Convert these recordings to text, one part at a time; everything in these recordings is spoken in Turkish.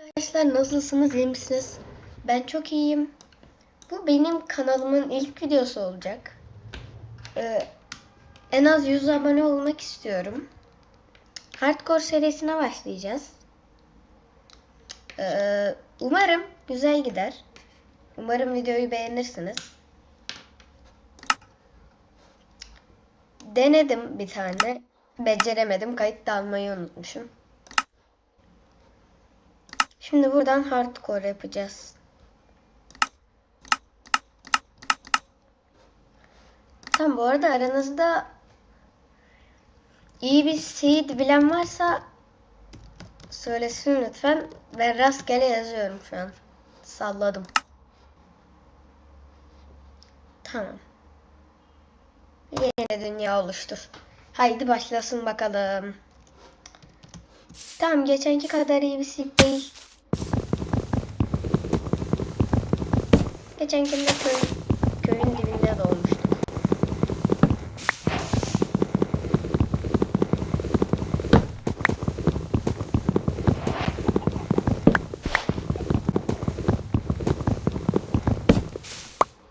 Arkadaşlar nasılsınız? iyi misiniz? Ben çok iyiyim. Bu benim kanalımın ilk videosu olacak. Ee, en az 100 abone olmak istiyorum. Hardcore serisine başlayacağız. Ee, umarım güzel gider. Umarım videoyu beğenirsiniz. Denedim bir tane. Beceremedim. Kayıt da almayı unutmuşum. Şimdi buradan hardcore yapacağız. Tam bu arada aranızda iyi bir seed bilen varsa söylesin lütfen. Ben rastgele yazıyorum şu an. Salladım. Tamam. Yeni dünya oluştur. Haydi başlasın bakalım. Tamam geçenki kadar iyi bir seed değil. Geçenkinde köy, köyün dibinde doğmuştuk.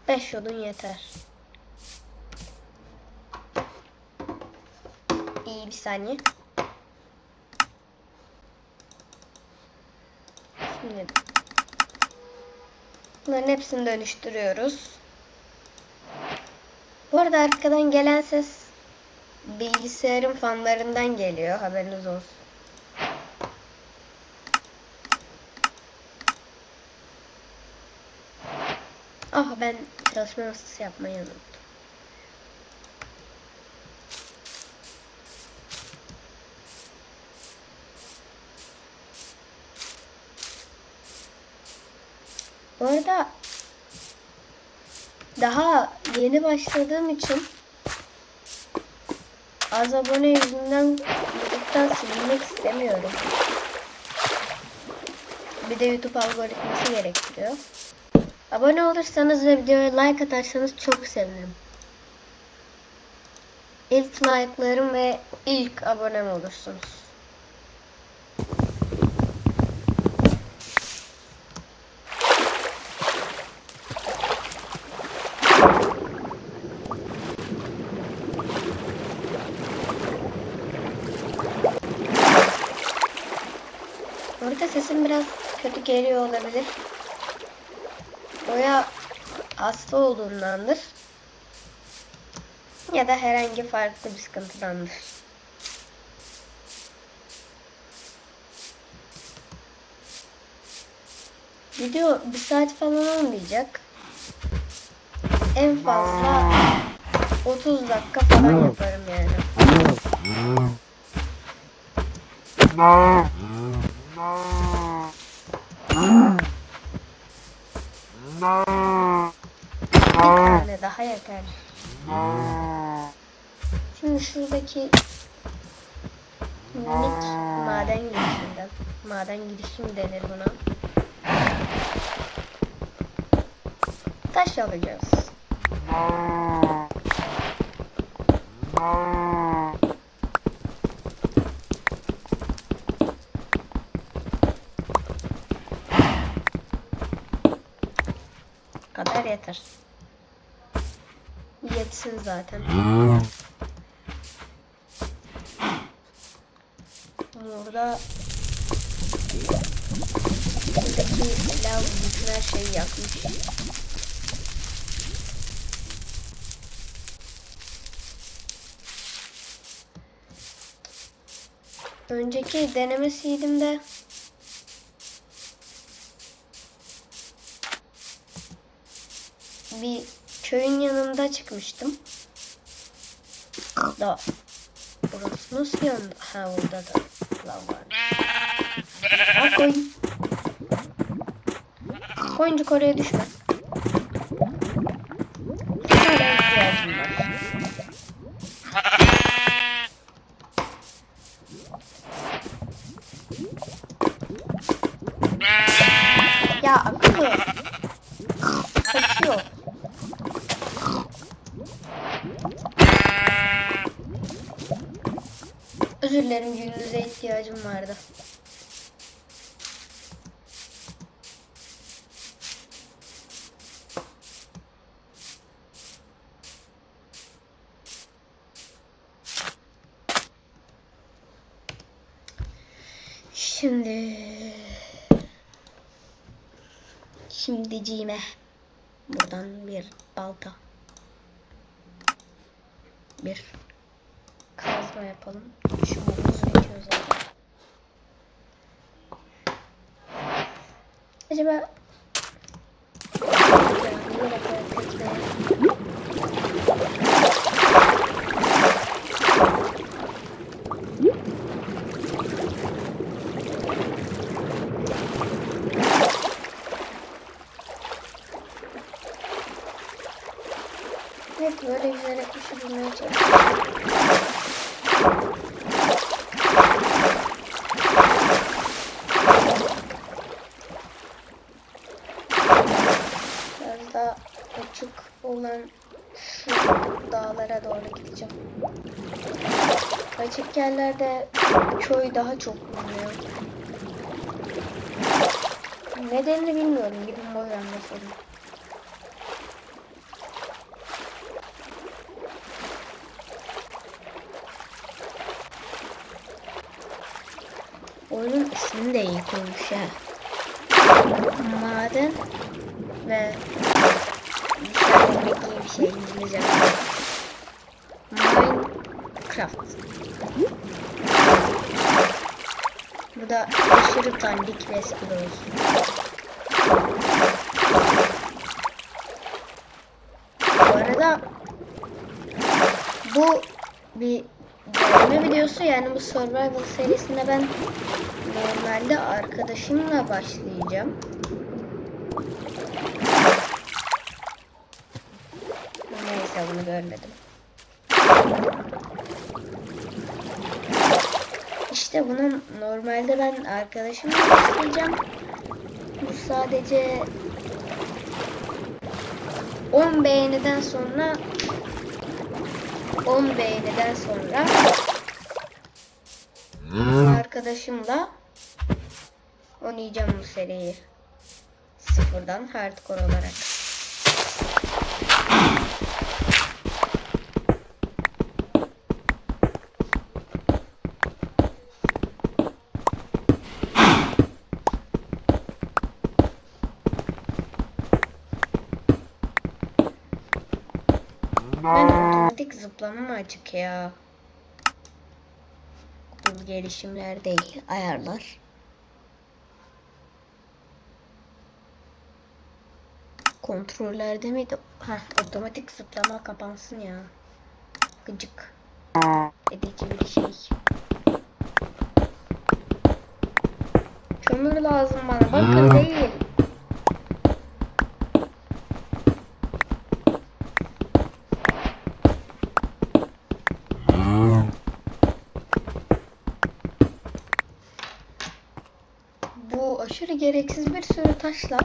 Beş yolun yeter. İyi bir saniye. Şimdi Bunların hepsini dönüştürüyoruz. Bu arada arkadan gelen ses bilgisayarın fanlarından geliyor. Haberiniz olsun. Ah ben çalışma masası yapmayı unuttum. Bu arada daha yeni başladığım için az abone yüzünden YouTube'dan silinmek istemiyorum. Bir de YouTube algoritması gerektiriyor. Abone olursanız ve videoya like atarsanız çok sevinirim. İlk like'larım ve ilk abonem olursunuz. Biraz kötü geliyor olabilir. Oya hasta olduğundandır. Ya da herhangi farklı bir sıkıntıdandır. Video bir saat falan olmayacak. En fazla 30 dakika falan yaparım yani. Bir tane daha yeter. Şimdi şuradaki minik maden girişinden. Maden girişim denir buna. Taş alacağız. Kadar yeter. Yetsin zaten. Burada buradaki lav bütün her şeyi yakmış. Önceki deneme seedimde bir köyün yanında çıkmıştım. Da burası nasıl yandı? Ha burada da lav var. Ha koyun. Koyuncuk oraya düşme. benim gündüze ihtiyacım vardı. Şimdi şimdi cime buradan bir balta bir kazma yapalım. Şu omuz bitiyor zaten. Acaba Ya, nereye koysak ya? Evet böyle güzel yapışı bulmaya çalışıyorum. Daha açık olan şu dağlara doğru gideceğim. Açık yerlerde köy daha çok bulunuyor. Nedenini bilmiyorum. Gidin boy sorun. Oyunun ismini de iyi koymuş ha. Maden ve dışarıdaki bir şey İngilizce. Minecraft. Bu da aşırı dandik ve eski oyun. Bu arada bu bir deneme videosu yani bu survival serisinde ben normalde arkadaşımla başlayacağım. Neyse bunu görmedim. İşte bunu normalde ben arkadaşımla başlayacağım. Bu sadece 10 beğeniden sonra 10 beğeniden sonra arkadaşımla oynayacağım bu seriyi. Sıfırdan hardcore olarak. Ben otomatik zıplama mı açık ya? Bu gelişimler değil, ayarlar. Kontrollerde miydi? Heh, otomatik zıplama kapansın ya. Gıcık. Edici bir şey. Kömür lazım bana. Bakın değil. Bu aşırı gereksiz bir sürü taşla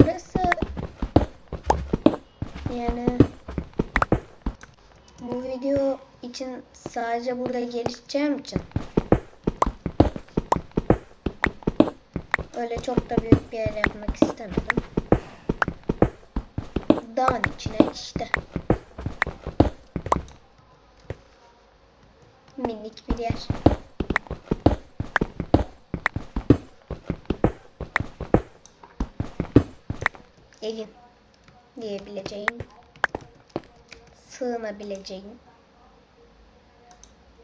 Burası yani bu video için sadece burada gelişeceğim için öyle çok da büyük bir yer yapmak istemedim. Dağın içine işte. Minik bir yer. Evim diyebileceğim. Sığınabileceğim.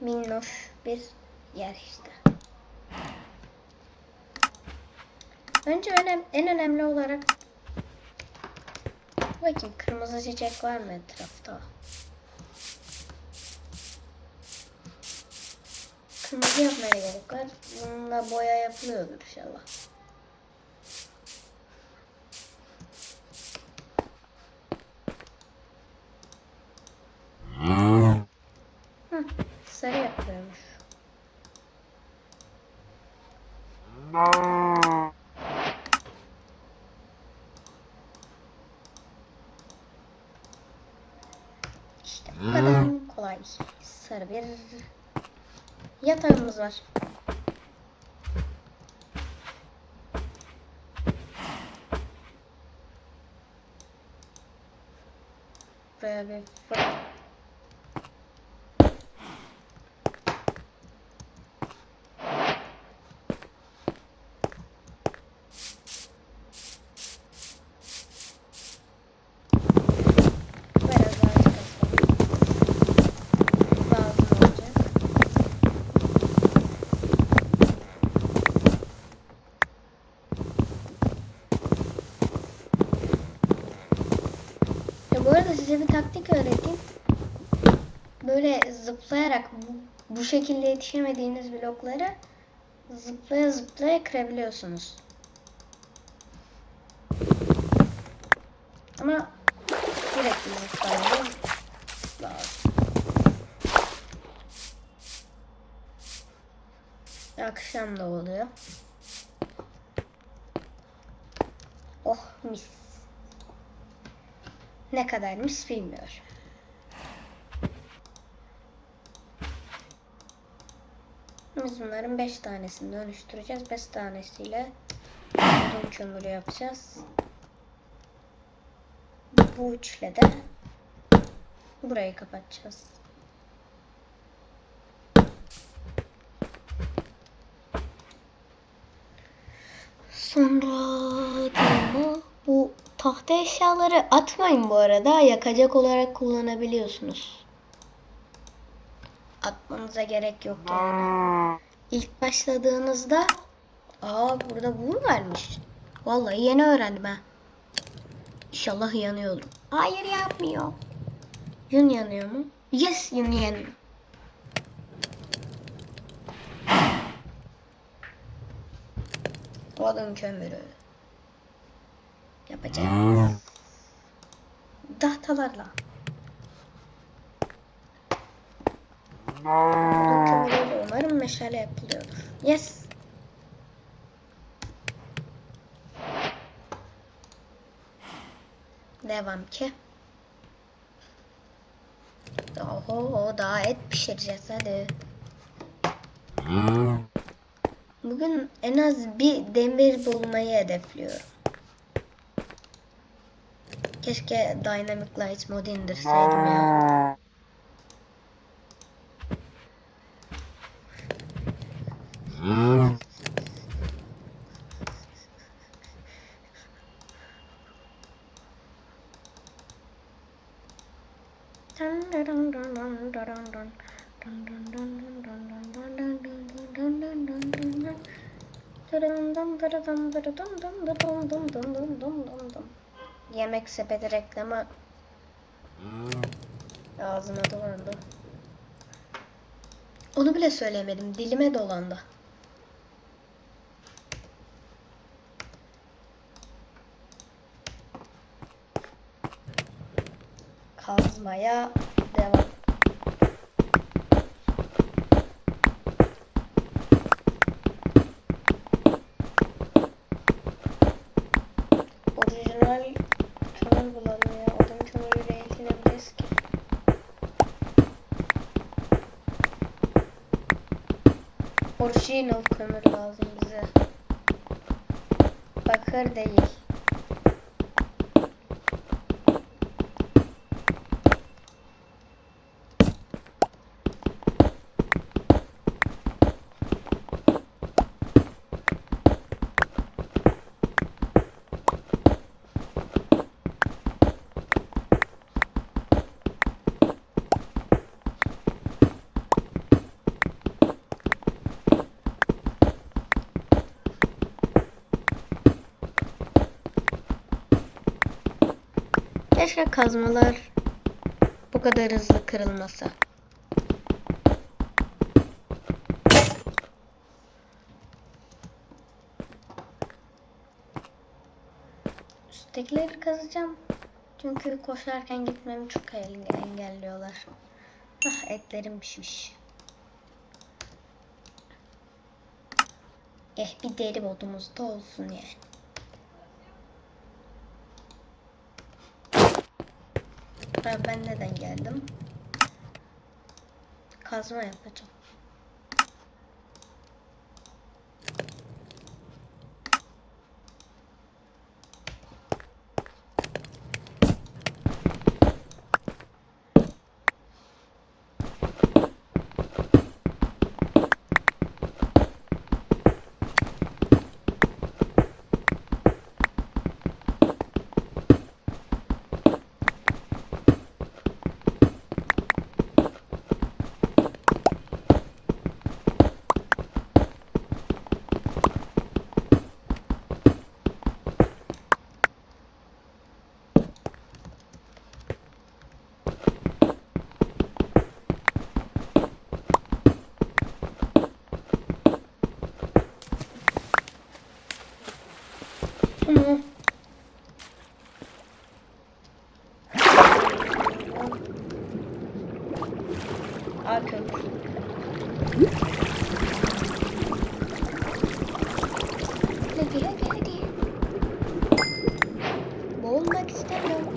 Minnoş bir yer işte. Önce önem, en önemli olarak bakayım kırmızı çiçek var mı etrafta? Kırmızı yapmaya gerek var. Bununla boya yapılıyordur inşallah. Sarı yapıyormuş. İşte bu kadar kolay. Sarı bir var. Şuraya bir fırın. Bu arada size bir taktik öğreteyim. Böyle zıplayarak bu, bu şekilde yetişemediğiniz blokları zıplaya zıplaya kırabiliyorsunuz. Ama sürekli zıplamam lazım. Akşam da oluyor. Oh mis. Ne kadarmış bilmiyorum. Biz bunların 5 tanesini dönüştüreceğiz. 5 tanesiyle odun kömürü yapacağız. Bu üçle de burayı kapatacağız. Sonra tahta eşyaları atmayın bu arada. Yakacak olarak kullanabiliyorsunuz. Atmanıza gerek yok yani. İlk başladığınızda aa burada bu mu varmış? Vallahi yeni öğrendim ha. İnşallah yanıyorum. Hayır yapmıyor. Yün yanıyor mu? Yes yün yanıyor. Odun kömürü. Yapacağım. Tahtalarla. Odun kömürüyle umarım meşale yapılıyordur. Yes. Devam ki. Oho daha et pişireceğiz hadi. Bugün en az bir demir bulmayı hedefliyorum. Keşke Dynamic Light modu indirseydim ya. Yemek sepeti reklamı ağzıma dolandı. Onu bile söyleyemedim. Dilime dolandı. Kazmaya devam. Orijinal kömür bulalım ya. Odun kömürüyle ilgilenebiliriz ki. Orijinal kömür lazım bize. Bakır değil. Keşke kazmalar bu kadar hızlı kırılmasa. Üsttekileri kazacağım. Çünkü koşarken gitmemi çok enge- engelliyorlar. Ah etlerim pişmiş. Eh bir deri modumuz da olsun yani. Ha, ben neden geldim? Kazma yapacağım. Aa köprü. Hadi hadi hadi. Boğulmak istemiyorum.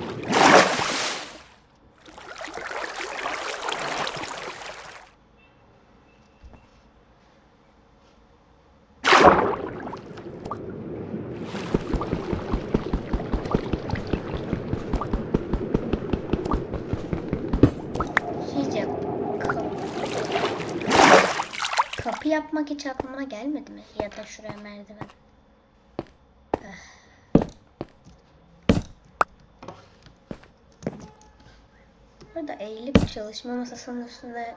Sizce kapı, kapı yapmak hiç aklıma gelmedi mi? Ya da şuraya merdiven. Eh. Burada eğilip çalışma masasının üstüne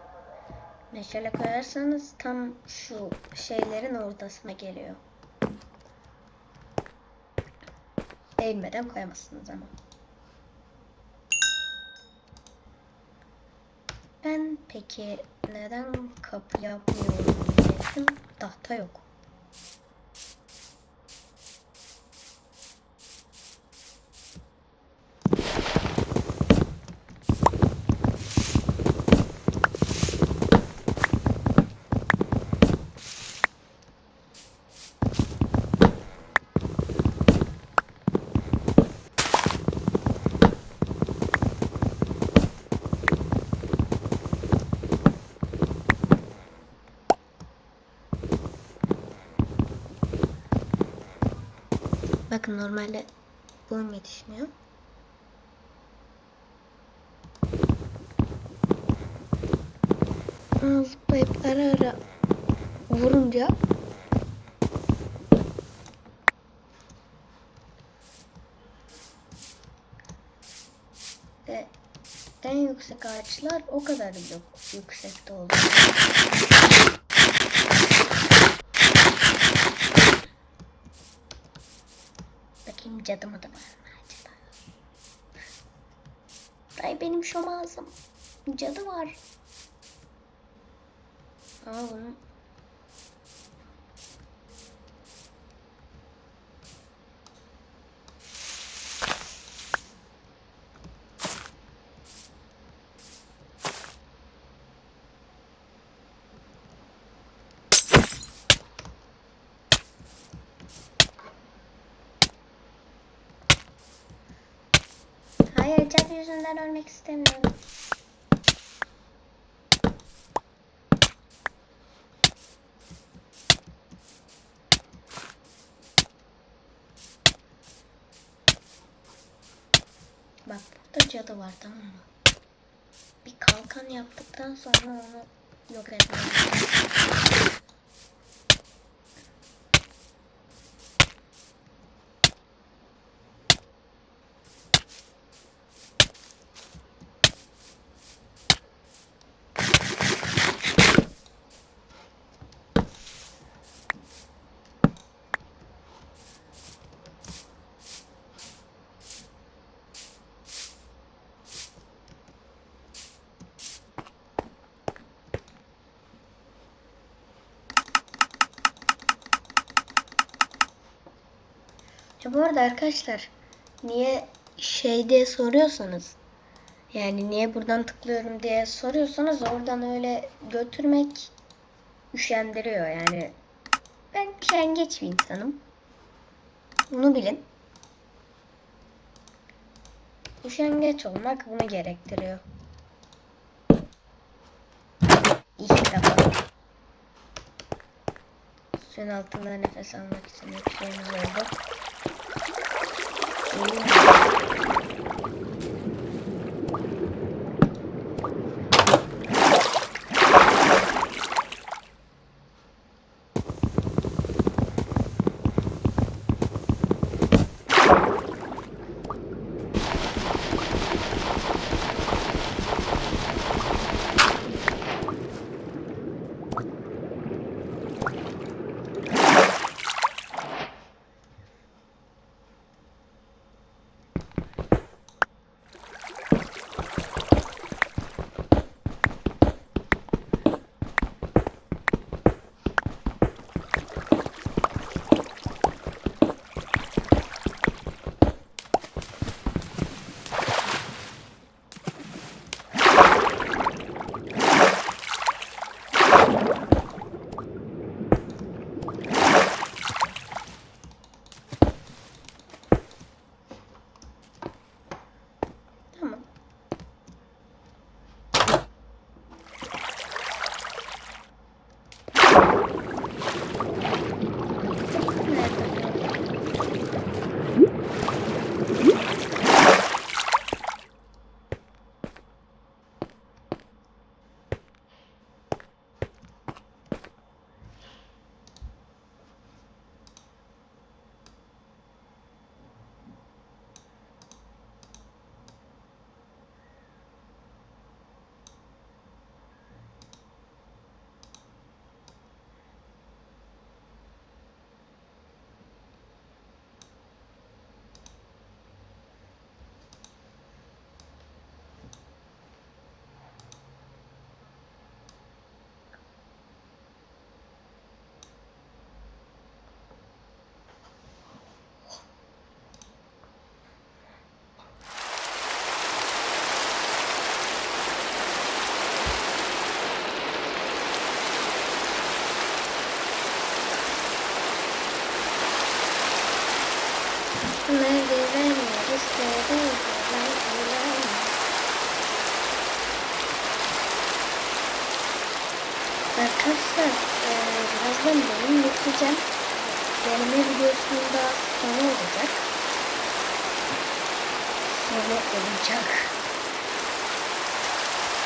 meşale koyarsanız tam şu şeylerin ortasına geliyor. Eğilmeden koyamazsınız ama. Ben peki neden kapı yapmıyorum diyecektim. Tahta yok. Bakın normalde boyum yetişmiyor. Zıplayıp ara ara vurunca ve en yüksek ağaçlar o kadar yok yüksekte oluyor. Cadıma da? Ay benim şom ağzım. Cadı var. Aa bunu. Hayır cadı yüzünden ölmek istemiyorum. Bak burada cadı var tamam mı? Bir kalkan yaptıktan sonra onu yok etmem. Arada arkadaşlar niye şey diye soruyorsanız yani niye buradan tıklıyorum diye soruyorsanız oradan öyle götürmek üşendiriyor yani. Ben üşengeç bir insanım. Bunu bilin. Üşengeç olmak bunu gerektiriyor. İlk defa. Suyun altında nefes almak için bir şeyimiz oldu. Thank you. you.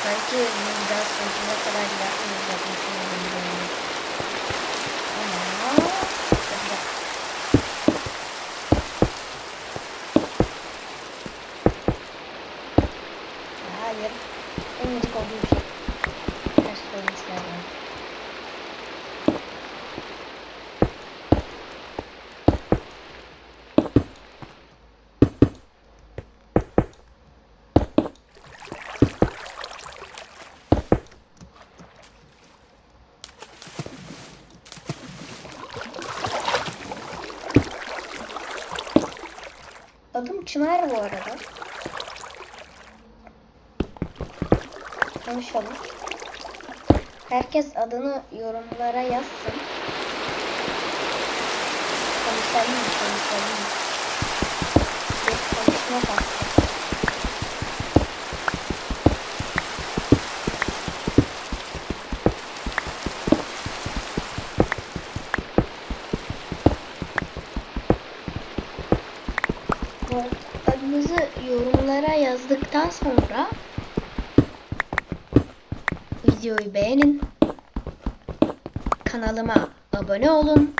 Sanki daha sonuna kadar yapmayacakmışım gibi geliyor. Ama hadi bak. Hayır. En gıcık olduğum şey. Ters söylemişler bana. Adım Çınar bu arada. Konuşalım. Herkes adını yorumlara yazsın. Konuşalım, konuşalım. Bir konuşma faslı. Bu adınızı yorumlara yazdıktan sonra videoyu beğenin. Kanalıma abone olun.